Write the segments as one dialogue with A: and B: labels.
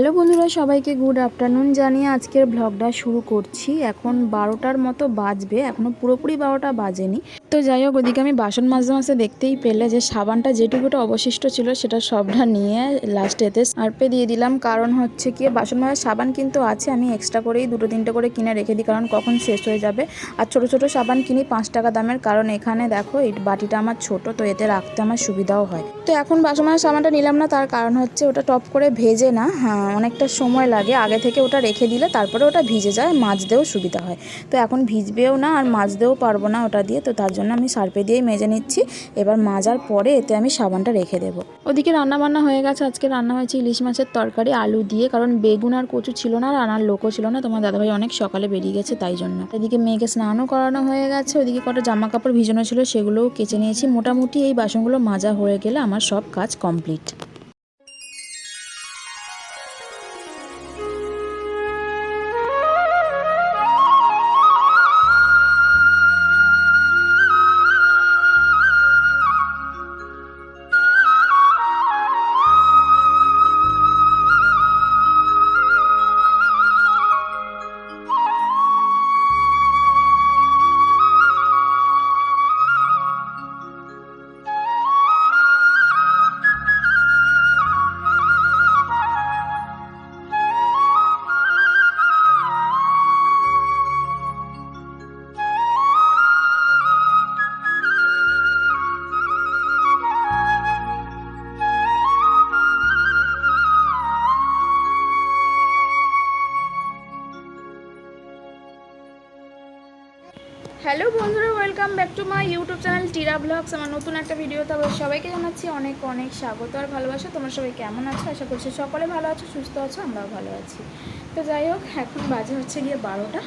A: Hello বন্ধুরা, সবাইকে good afternoon জানিয়ে আজকের ব্লগটা শুরু করছি। এখন বারোটার মতো বাজবে এখনও পুরোপুরি বারোটা বাজেনি। তো যাই হোক, ওদিকে আমি বাসন মাজতে মাঝে দেখতেই পেলে যে সাবানটা যেটুকুটা অবশিষ্ট ছিল সেটা সবটা নিয়ে লাস্টেতে সার্পে দিয়ে দিলাম। কারণ হচ্ছে কি, বাসন মাজার সাবান কিন্তু আছে, আমি এক্সট্রা করেই দুটো তিনটে করে কিনে রেখে দিই, কারণ কখন শেষ হয়ে যাবে। আর ছোটো ছোটো সাবান কিনি পাঁচ টাকা দামের, কারণ এখানে দেখো, এই বাটিটা আমার ছোট, তো এতে রাখতে আমার সুবিধাও হয়। তো এখন বাসন মাজার সাবানটা নিলাম না, তার কারণ হচ্ছে ওটা টপ করে ভেজে না হ্যাঁ অনেকটা সময় লাগে। আগে থেকে ওটা রেখে দিলে তারপরে ওটা ভিজে যায় মাজতেও সুবিধা হয়। তো এখন ভিজবেও না আর মাজতেও পারব না ওটা দিয়ে। তো তার জন্য আমি সার্পে দিয়েই মেজে নিচ্ছি। এবার মাজার পরে এতে আমি সাবানটা রেখে দেবো। ওদিকে রান্না বান্না হয়ে গেছে। আজকে রান্না হয়েছে ইলিশ মাছের তরকারি, আলু দিয়ে। কারণ বেগুন আর কচু ছিল না আর আনার লোকও ছিল না। তোমার দাদাভাই অনেক সকালে বেরিয়ে গেছে তাই জন্য। এদিকে মেয়েকে স্নানও করানো হয়ে গেছে। ওদিকে কটা জামা কাপড় ভিজানো ছিল সেগুলোও কেচে নিয়েছি। মোটামুটি এই বাসনগুলো মাজা হয়ে গেলে আমার সব কাজ কমপ্লিট। হ্যালো বন্ধুরা welcome back to my YouTube channel Tira vlogs আমার নতুন একটা ভিডিও তবে সবাইকে জানাচ্ছি অনেক অনেক স্বাগত আর ভালোবাসা। তোমরা সবাই কেমন আছো? আশা করছি সকলে ভালো আছো, সুস্থ আছো, আমরাও ভালো আছি। তো যাই হোক, এখন বাজে হচ্ছে গিয়ে বারোটা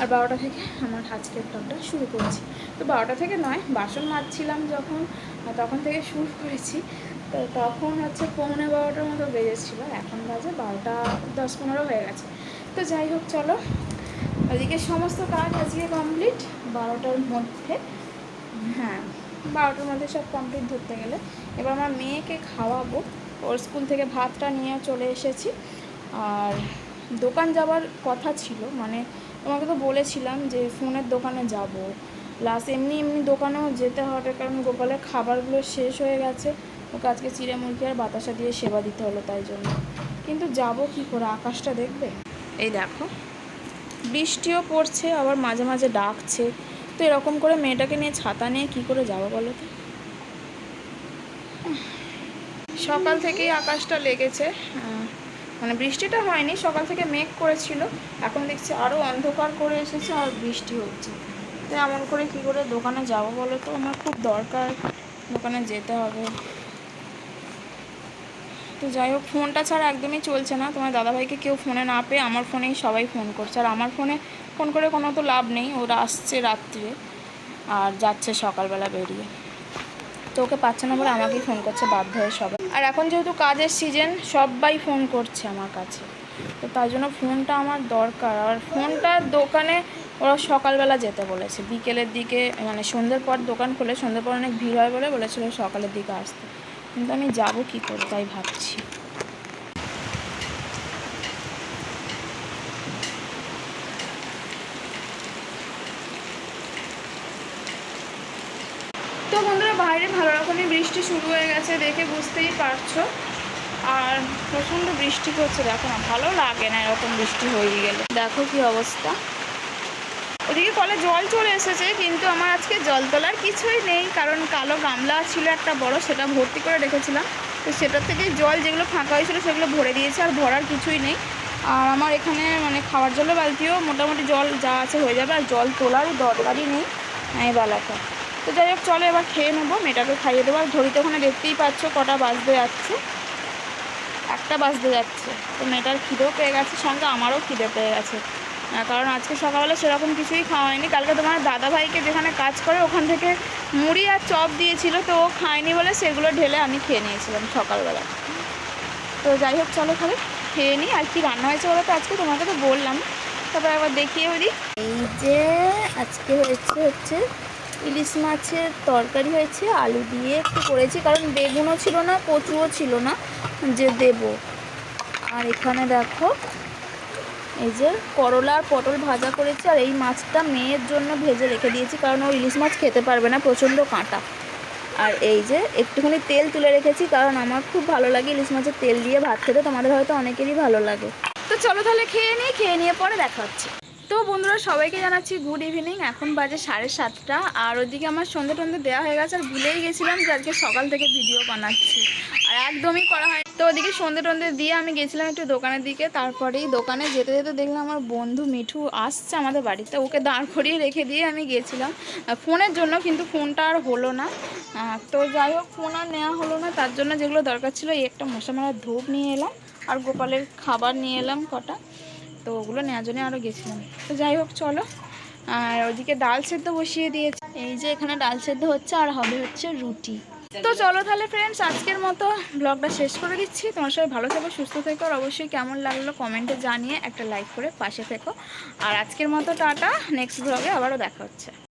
A: আর বারোটা থেকে আমার আজকের ব্লগটা শুরু করছি। তো বারোটা থেকে নয়, বাসন মাজছিলাম যখন তখন থেকে শুরু করেছি। তো তখন হচ্ছে পৌনে বারোটার মতো বেজেছিলো, এখন বাজে বারোটা দশ পনেরো হয়ে গেছে। তো যাই হোক, চলো ওদিকে সমস্ত কাজ আজকে কমপ্লিট বারোটার মধ্যে। হ্যাঁ বারোটার মধ্যে সব কমপ্লিট ধরতে গেলে। এবার আমার মেয়েকে খাওয়াবো। ওর স্কুল থেকে ভাতটা নিয়ে চলে এসেছি। আর দোকান যাওয়ার কথা ছিল মানে তোমাকে তো বলেছিলাম যে ফোনের দোকানে যাব। প্লাস এমনি এমনি দোকানেও যেতে হবে, কারণ গোপালের খাবারগুলো শেষ হয়ে গেছে। ওকে আজকে চিড়ে মুরগি আর বাতাসা দিয়ে সেবা দিতে হলো তাই জন্য। কিন্তু যাব কি করে? আকাশটা দেখবে? এই দেখো বৃষ্টিও পড়ছে, আবার মাঝে মাঝে ডাকছে। তো এরকম করে মেয়েটাকে নিয়ে ছাতা নিয়ে কি করে যাব বলো তো? সকাল থেকেই আকাশটা লেগেছে। মানে বৃষ্টিটা হয়নি, সকাল থেকে মেঘ করেছিল। এখন দেখছি আরও অন্ধকার করে এসেছে আর বৃষ্টি হচ্ছে। তো এমন করে কি করে দোকানে যাব বলো তো? আমার খুব দরকার। দোকানে যেতে হবে। তো যাই হোক, ফোনটা ছাড়া একদমই চলছে না। তোমার দাদাভাইকে কেউ ফোনে না পেয়ে আমার ফোনেই সবাই ফোন করছে। আর আমার ফোনে ফোন করে কোনো তো লাভ নেই, ওরা আসছে রাত্রে আর যাচ্ছে সকালবেলা বেরিয়ে। তো ওকে পাচ্ছে না বলে আমাকেই ফোন করছে, বাধ্য হয়ে সবাই। আর এখন যেহেতু কাজের সিজন, সবাই ফোন করছে আমার কাছে। তো তাই জন্য ফোনটা আমার দরকার। আর ফোনটা দোকানে ওরা সকালবেলা যেতে বলেছে। বিকেলের দিকে মানে সন্ধ্যের পর দোকান খুলে, সন্ধ্যের পর অনেক ভিড় হয় বলে বলেছিল সকালের দিকে আসতে। কিন্তু আমি যাব কী করে, তাই ভাবছি। তো বন্ধুরা, বাইরে ভালো রকমই বৃষ্টি শুরু হয়ে গেছে দেখে বুঝতেই পারছ। আর প্রচণ্ড বৃষ্টি হচ্ছে, দেখো না, ভালো লাগে না এরকম বৃষ্টি হয়ে গেলে। দেখো কি অবস্থা। ওদিকে কলে জল চলে এসেছে, কিন্তু আমার আজকে জল তোলার কিছুই নেই, কারণ কালো গামলা ছিল একটা বড়, সেটা ভর্তি করে রেখেছিলাম। তো সেটার থেকে জল যেগুলো ফাঁকা হয়েছিল সেগুলো ভরে দিয়েছে, আর ভরার কিছুই নেই। আর আমার এখানে মানে খাওয়ার জলের বালতিও মোটামুটি জল যা আছে হয়ে যাবে, আর জল তোলারও দরকারই নেই এই বেলাটা তো যাই হোক, চলো এবার খেয়ে নেব, মেয়েটাকে খাইয়ে দেবো। আর ঘড়িতে ওখানে দেখতেই পাচ্ছ কটা বাজতে যাচ্ছে। একটা বাজতে যাচ্ছে। তো মেয়েটার খিদেও পেয়ে গেছে, সঙ্গে আমারও খিদে পেয়ে গেছে। কারণ আজকে সকালবেলা সেরকম কিছুই খাওয়া হয়নি। কালকে তোমার দাদা ভাইকে যেখানে কাজ করে ওখান থেকে মুড়ি আর চপ দিয়েছিল, তো ও খায়নি বলে সেগুলো ঢেলে আমি খেয়ে নিয়েছিলাম সকালবেলা। তো যাই হোক, চলো খাবে, খেয়ে নিই আর কি রান্না হয়েছে বলো তো আজকে? তোমাকে তো বললাম। তারপর একবার দেখিয়ে দিই এই যে আজকে হয়েছে হচ্ছে ইলিশ মাছের তরকারি হয়েছে, আলু দিয়ে একটু করেছি, কারণ বেগুনও ছিল না, কচুও ছিল না, যে দেবো। আর এখানে দেখো এই যে করলা আর পটল ভাজা করেছি আর এই মাছটা মেয়ের জন্য ভেজে রেখে দিয়েছি, কারণ ও ইলিশ মাছ খেতে পারবে না, প্রচণ্ড কাঁটা। আর এই যে একটুখানি তেল তুলে রেখেছি, কারণ আমার খুব ভালো লাগে ইলিশ মাছের তেল দিয়ে ভাত খেতে, তোমাদের হয়তো অনেকেরই ভালো লাগে। তো চলো তাহলে খেয়ে নিই, খেয়ে নিয়ে পরে দেখাচ্ছি তো বন্ধুরা সবাইকে জানাচ্ছি গুড ইভিনিং এখন বাজে সাড়ে সাতটা আর ওদিকে আমার সন্ধে টন্ধে দেওয়া হয়ে গেছে আর ভুলেই গেছিলাম যে আজকে সকাল থেকে ভিডিও বানাচ্ছি। আর একদমই করা হয় তো ওদিকে সন্ধে টন্ধে দিয়ে আমি গেছিলাম একটু দোকানের দিকে তারপরেই দোকানে যেতে যেতে দেখলাম আমার বন্ধু মিঠু আসছে আমাদের বাড়িতে। ওকে দাঁড় করিয়ে রেখে দিয়ে আমি গিয়েছিলাম আহ, ফোনের জন্য কিন্তু ফোনটা আর হলো না। তো যাই হোক ফোন আর নেওয়া হলো না তার জন্য যেগুলো দরকার ছিল এই একটা মশা মারার ধূপ নিয়ে এলাম আর গোপালের খাবার নিয়ে এলাম কটা। তো ওগুলো নেওয়ার জন্য আরও গেছিলাম। তো যাই হোক, চলো। আর ওদিকে ডাল সেদ্ধ বসিয়ে দিয়েছে। এই যে এখানে ডাল সেদ্ধ হচ্ছে, আর হবে হচ্ছে রুটি। তো চলো তাহলে ফ্রেন্ডস আজকের মতো ব্লগটা শেষ করে দিচ্ছি। তোমার সবাই ভালো থেকো, সুস্থ থেকো, আর অবশ্যই কেমন লাগল কমেন্টে জানিয়ে একটা লাইক করে পাশে থেকো। আর আজকের মতো টাটা নেক্সট ব্লগে আবারও দেখা হচ্ছে।